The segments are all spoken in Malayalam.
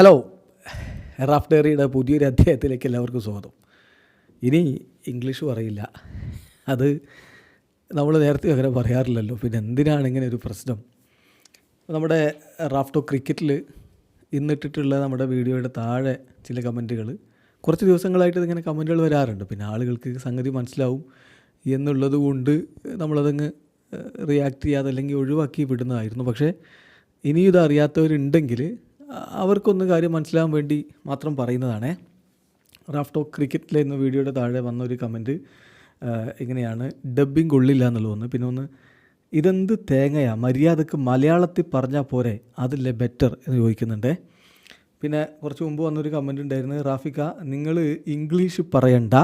ഹലോ റാഫ് ഡയറിയുടെ പുതിയൊരു അധ്യായത്തിലേക്ക് എല്ലാവർക്കും സ്വാഗതം. ഇനി ഇംഗ്ലീഷ് പറയില്ല. അത് നമ്മൾ നേരത്തെ അങ്ങനെ പറയാറില്ലല്ലോ. പിന്നെ എന്തിനാണ് ഇങ്ങനെ ഒരു പ്രശ്നം? നമ്മുടെ റാഫ്റ്റോ ക്രിക്കറ്റിൽ ഇന്നിട്ടിട്ടുള്ള നമ്മുടെ വീഡിയോയുടെ താഴെ ചില കമന്റുകൾ. കുറച്ച് ദിവസങ്ങളായിട്ട് ഇതിങ്ങനെ കമന്റുകൾ വരാറുണ്ട്. പിന്നെ ആളുകൾക്ക് സംഗതി മനസ്സിലാവും എന്നുള്ളത് കൊണ്ട് നമ്മളതങ്ങ് റിയാക്ട് ചെയ്യാതെ അല്ലെങ്കിൽ ഒഴിവാക്കി വിടുന്നതായിരുന്നു. പക്ഷേ ഇനിയും ഇത് അറിയാത്തവരുണ്ടെങ്കിൽ അവർക്കൊന്ന് കാര്യം മനസ്സിലാകാൻ വേണ്ടി മാത്രം പറയുന്നതാണേ. റാഫ്റ്റോ ക്രിക്കറ്റിലെ എന്ന വീഡിയോയുടെ താഴെ വന്ന ഒരു കമന്റ് ഇങ്ങനെയാണ് ഡബ്ബിംഗ് കൊള്ളില്ല എന്നുള്ളത് ഒന്ന് പിന്നെ ഒന്ന് ഇതെന്ത് തേങ്ങയാ? മര്യാദയ്ക്ക് മലയാളത്തിൽ പറഞ്ഞാൽ പോരെ? അതല്ലേ ബെറ്റർ എന്ന് ചോദിക്കുന്നുണ്ടേ. പിന്നെ കുറച്ച് മുമ്പ് വന്നൊരു കമന്റ് ഉണ്ടായിരുന്നു. റാഫിക്ക നിങ്ങൾ ഇംഗ്ലീഷ് പറയണ്ട.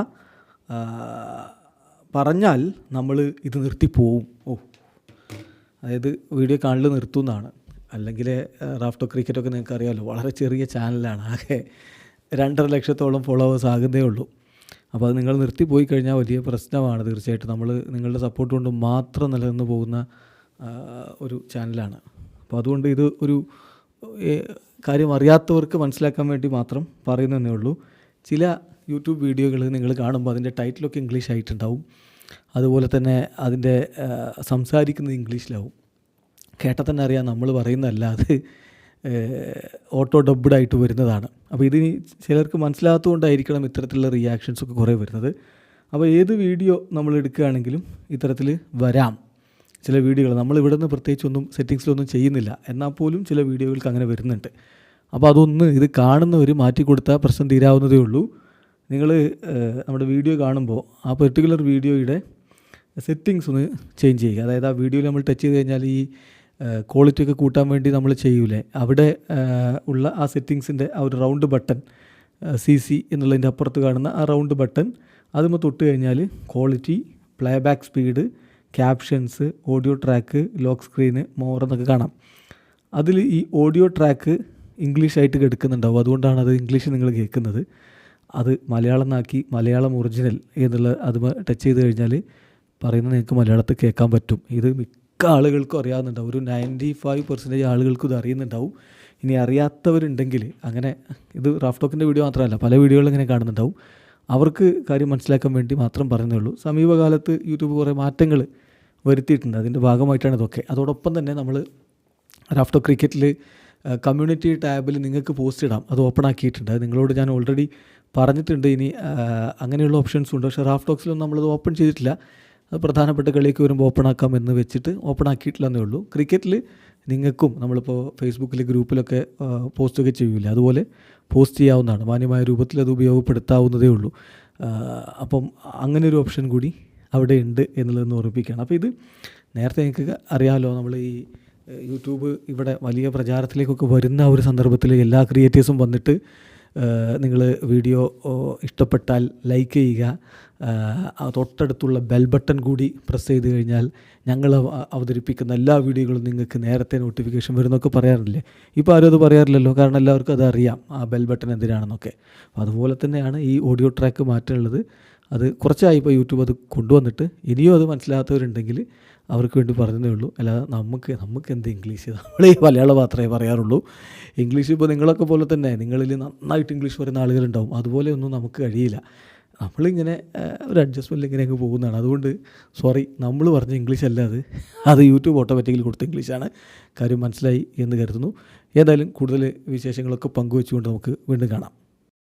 പറഞ്ഞാൽ നമ്മൾ ഇത് നിർത്തിപ്പോവും. ഓ അതായത് വീഡിയോ കാണൽ നിർത്തുന്നതാണ് അല്ലെങ്കിൽ റാഫ്റ്റോ ക്രിക്കറ്റൊക്കെ നിങ്ങൾക്ക് അറിയാമല്ലോ വളരെ ചെറിയ ചാനലാണ്. ആകെ രണ്ടര ലക്ഷത്തോളം ഫോളോവേഴ്സ് ആകുന്നേ ഉള്ളൂ. അപ്പോൾ അത് നിങ്ങൾ നിർത്തിപ്പോയി കഴിഞ്ഞാൽ വലിയ പ്രശ്നമാണ് തീർച്ചയായിട്ടും. നമ്മൾ നിങ്ങളുടെ സപ്പോർട്ട് കൊണ്ട് മാത്രം നിലനിന്ന് പോകുന്ന ഒരു ചാനലാണ്. അപ്പോൾ അതുകൊണ്ട് ഇത് ഒരു കാര്യം അറിയാത്തവർക്ക് മനസ്സിലാക്കാൻ വേണ്ടി മാത്രം പറയുന്നതേ ഉള്ളൂ. ചില യൂട്യൂബ് വീഡിയോകൾ നിങ്ങൾ കാണുമ്പോൾ അതിന്റെ ടൈറ്റിലൊക്കെ ഇംഗ്ലീഷ് ആയിട്ടുണ്ടാവും. അതുപോലെ തന്നെ അതിന്റെ സംസാരിക്കുന്നത് ഇംഗ്ലീഷിലാവും. കേട്ടാൽ തന്നെ അറിയാം നമ്മൾ പറയുന്നതല്ല അത് ഓട്ടോ ഡബ്ഡായിട്ട് വരുന്നതാണ്. അപ്പോൾ ഇത് ചിലർക്ക് മനസ്സിലാത്തതുകൊണ്ടായിരിക്കണം ഇത്തരത്തിലുള്ള റിയാക്ഷൻസ് ഒക്കെ കുറേ വരുന്നത്. അപ്പോൾ ഏത് വീഡിയോ നമ്മൾ എടുക്കുകയാണെങ്കിലും ഇത്തരത്തിൽ വരാം. ചില വീഡിയോകൾ നമ്മൾ ഇവിടെ നിന്ന് പ്രത്യേകിച്ചൊന്നും സെറ്റിങ്സിലൊന്നും ചെയ്യുന്നില്ല. എന്നാൽ പോലും ചില വീഡിയോകൾക്ക് അങ്ങനെ വരുന്നുണ്ട്. അപ്പോൾ അതൊന്ന് ഇത് കാണുന്നവർ മാറ്റി കൊടുത്താൽ പ്രശ്നം തീരാവുന്നതേ ഉള്ളൂ. നിങ്ങൾ നമ്മുടെ വീഡിയോ കാണുമ്പോൾ ആ പെർട്ടിക്കുലർ വീഡിയോയുടെ സെറ്റിങ്സ് ഒന്ന് ചേഞ്ച് ചെയ്യുക. അതായത് ആ വീഡിയോയിൽ നമ്മൾ ടച്ച് ചെയ്ത് കഴിഞ്ഞാൽ ഈ ക്വാളിറ്റി ഒക്കെ കൂട്ടാൻ വേണ്ടി നമ്മൾ ചെയ്യൂലേ? അവിടെ ഉള്ള ആ സെറ്റിങ്സിന്റെ ആ ഒരു റൗണ്ട് ബട്ടൺ സി സി എന്നുള്ളതിന്റെ അപ്പുറത്ത് കാണുന്ന ആ റൗണ്ട് ബട്ടൺ അതുമ്പോൾ തൊട്ട് കഴിഞ്ഞാൽ quality play back speed captions audio track lock screen more എന്നൊക്കെ കാണാം. അതിൽ ഈ ഓഡിയോ ട്രാക്ക് ഇംഗ്ലീഷായിട്ട് എടുക്കുന്നുണ്ടാവും അതുകൊണ്ടാണ് അത് ഇംഗ്ലീഷ് നിങ്ങൾ കേൾക്കുന്നത്. അത് മലയാളം നാക്കി മലയാളം ഒറിജിനൽ എന്നുള്ള അത് ടച്ച് ചെയ്ത് കഴിഞ്ഞാൽ പറയുന്നത് നിങ്ങൾക്ക് മലയാളത്തിൽ കേൾക്കാൻ പറ്റും. ഇത് മിക്ക ആളുകൾക്കും അറിയാവുന്നുണ്ടാവും. ഒരു നയന്റി ഫൈവ് പെർസെന്റേജ് ആളുകൾക്കും ഇത് അറിയുന്നുണ്ടാവും. ഇനി അറിയാത്തവരുണ്ടെങ്കിൽ അങ്ങനെ ഇത് റാഫ് ടോക്കിന്റെ വീഡിയോ മാത്രമല്ല പല വീഡിയോകളും ഇങ്ങനെ കാണുന്നുണ്ടാവും. അവർക്ക് കാര്യം മനസ്സിലാക്കാൻ വേണ്ടി മാത്രം പറയുന്നേ ഉള്ളൂ. സമീപകാലത്ത് യൂട്യൂബ് കുറേ മാറ്റങ്ങൾ വരുത്തിയിട്ടുണ്ട്. അതിന്റെ ഭാഗമായിട്ടാണ് ഇതൊക്കെ. അതോടൊപ്പം തന്നെ നമ്മൾ റാഫ്റ്റോ ക്രിക്കറ്റിൽ കമ്മ്യൂണിറ്റി ടാബിൽ നിങ്ങൾക്ക് പോസ്റ്റ് ഇടാം. അത് ഓപ്പൺ ആക്കിയിട്ടുണ്ട്. അത് നിങ്ങളോട് ഞാൻ ഓൾറെഡി പറഞ്ഞിട്ടുണ്ട്. ഇനി അങ്ങനെയുള്ള ഓപ്ഷൻസ് ഉണ്ട്. പക്ഷേ റാഫ്റ്റോക്സിലൊന്നും നമ്മളത് ഓപ്പൺ ചെയ്തിട്ടില്ല. പ്രധാനപ്പെട്ട കളിയൊക്കെ വരുമ്പോൾ ഓപ്പൺ ആക്കാം എന്ന് വെച്ചിട്ട് ഓപ്പൺ ആക്കിയിട്ടില്ലെന്നേ ഉള്ളൂ. ക്രിക്കറ്റിൽ നിങ്ങൾക്കും നമ്മളിപ്പോൾ ഫേസ്ബുക്കിൽ ഗ്രൂപ്പിലൊക്കെ പോസ്റ്റൊക്കെ ചെയ്യൂലേ? അതുപോലെ പോസ്റ്റ് ചെയ്യാവുന്നതാണ്. മാന്യമായ രൂപത്തിൽ അത് ഉപയോഗപ്പെടുത്താവുന്നതേ ഉള്ളൂ. അപ്പം അങ്ങനെ ഒരു ഓപ്ഷൻ കൂടി അവിടെ ഉണ്ട് എന്നുള്ളതെന്ന് ഓർമ്മിപ്പിക്കുകയാണ്. അപ്പോൾ ഇത് നേരത്തെ നിങ്ങൾക്ക് അറിയാമല്ലോ നമ്മൾ ഈ യൂട്യൂബ് ഇവിടെ വലിയ പ്രചാരത്തിലേക്കൊക്കെ വരുന്ന ഒരു സന്ദർഭത്തിൽ എല്ലാ ക്രിയേറ്റേഴ്സും വന്നിട്ട് നിങ്ങൾ വീഡിയോ ഇഷ്ടപ്പെട്ടാൽ ലൈക്ക് ചെയ്യുക. തൊട്ടടുത്തുള്ള ബെൽ ബട്ടൺ കൂടി പ്രസ് ചെയ്ത് കഴിഞ്ഞാൽ ഞങ്ങൾ അവതരിപ്പിക്കുന്ന എല്ലാ വീഡിയോകളും നിങ്ങൾക്ക് നേരത്തെ നോട്ടിഫിക്കേഷൻ വരുന്നൊക്കെ പറയാറില്ലേ? ഇപ്പോൾ ആരും അത് പറയാറില്ലല്ലോ കാരണം എല്ലാവർക്കും അത് അറിയാം ആ ബെൽ ബട്ടൺ എന്തിനാണെന്നൊക്കെ. അപ്പോൾ അതുപോലെ തന്നെയാണ് ഈ ഓഡിയോ ട്രാക്ക് മാറ്റാനുള്ളത്. അത് കുറച്ചായി ഇപ്പോൾ യൂട്യൂബ് അത് കൊണ്ടുവന്നിട്ട്. ഇനിയും അത് മനസ്സിലാത്തവരുണ്ടെങ്കിൽ അവർക്ക് വേണ്ടി പറഞ്ഞതേ ഉള്ളൂ. അല്ലാതെ നമുക്ക് നമുക്ക് എന്ത് ഇംഗ്ലീഷ് നമ്മൾ ഈ മലയാളം മാത്രമേ പറയാറുള്ളൂ. ഇംഗ്ലീഷ് ഇപ്പോൾ നിങ്ങളൊക്കെ പോലെ തന്നെ നിങ്ങളിൽ നന്നായിട്ട് ഇംഗ്ലീഷ് പറയുന്ന ആളുകളുണ്ടാവും. അതുപോലെ ഒന്നും നമുക്ക് കഴിയില്ല. നമ്മളിങ്ങനെ ഒരു അഡ്ജസ്റ്റ്മെന്റിൽ ഇങ്ങനെ അങ്ങ് പോകുന്നതാണ്. അതുകൊണ്ട് സോറി നമ്മൾ പറഞ്ഞ ഇംഗ്ലീഷ് അല്ല അത്. അത് യൂട്യൂബ് ഓട്ടോമാറ്റിക്കലി കൊടുത്ത ഇംഗ്ലീഷാണ് കാര്യം മനസ്സിലായി എന്ന് കരുതുന്നു. ഏതായാലും കൂടുതൽ വിശേഷങ്ങളൊക്കെ പങ്കുവെച്ചുകൊണ്ട് നമുക്ക് വീണ്ടും കാണാം.